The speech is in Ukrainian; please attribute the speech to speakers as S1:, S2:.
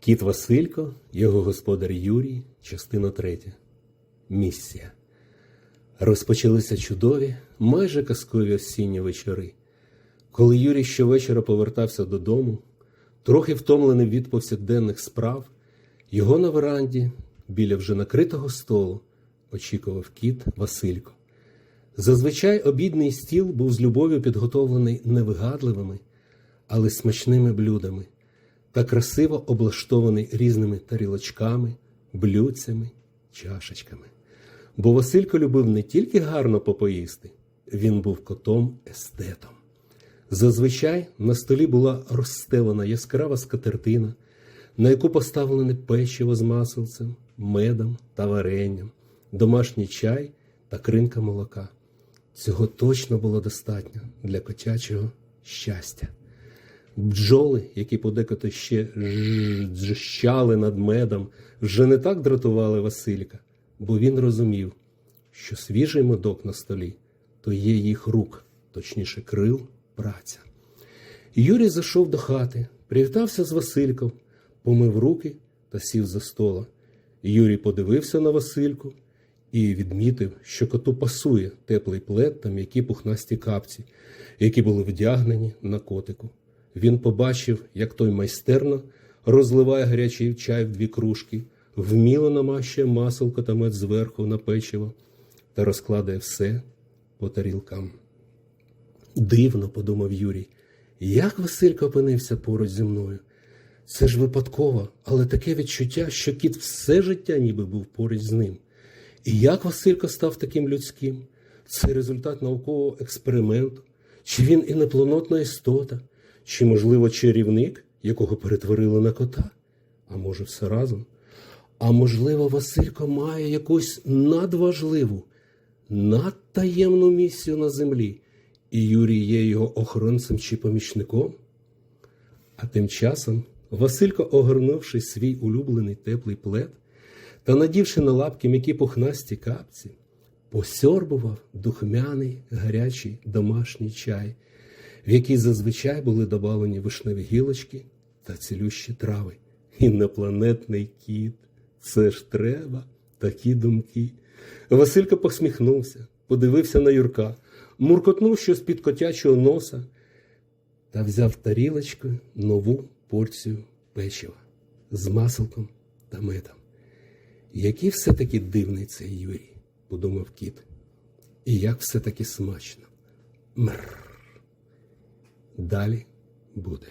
S1: Кіт Василько, його господар Юрій, частина третя. Місія. Розпочалися чудові, майже казкові осінні вечори. Коли Юрій щовечора повертався додому, трохи втомлений від повсякденних справ, його на веранді, біля вже накритого столу, очікував кіт Василько. Зазвичай обідний стіл був з любов'ю підготовлений невигадливими, але смачними блюдами та красиво облаштований різними тарілочками, блюдцями, чашечками. Бо Василько любив не тільки гарно попоїсти, він був котом естетом. Зазвичай на столі була розстелена яскрава скатертина, на яку поставлене печиво з маселцем, медом та варенням, домашній чай та кринка молока. Цього точно було достатньо для котячого щастя. Бджоли, які подекоти ще джищали над медом, вже не так дратували Василька, бо він розумів, що свіжий медок на столі то є їх рук, точніше крил, праця. Юрій зайшов до хати, привітався з Васильком, помив руки та сів за стола. Юрій подивився на Васильку і відмітив, що коту пасує теплий плед та м'які пухнасті капці, які були вдягнені на котику. Він побачив, як той майстерно розливає гарячий чай в дві кружки, вміло намащує маселко та мед зверху на печиво та розкладає все по тарілкам. Дивно, подумав Юрій, як Василько опинився поруч зі мною. Це ж випадково, але таке відчуття, що кіт все життя ніби був поруч з ним. І як Василько став таким людським? Це результат наукового експерименту, чи він інопланетна істота, чи, можливо, чарівник, якого перетворили на кота? А може, все разом? А можливо, Василько має якусь надважливу, надтаємну місію на землі, і Юрій є його охоронцем чи помічником? А тим часом Василько, огорнувши свій улюблений теплий плед та надівши на лапки м'які пухнасті капці, посьорбував духмяний гарячий домашній чай, в який зазвичай були добавлені вишневі гілочки та цілющі трави. Інопланетний кіт. Це ж треба, такі думки. Василько посміхнувся, подивився на Юрка, муркотнув щось під котячого носа та взяв тарілочкою нову порцію печива з маселком та медом. Який все-таки дивний цей Юрій, подумав кіт. І як все-таки смачно. Мррр. Далі буде.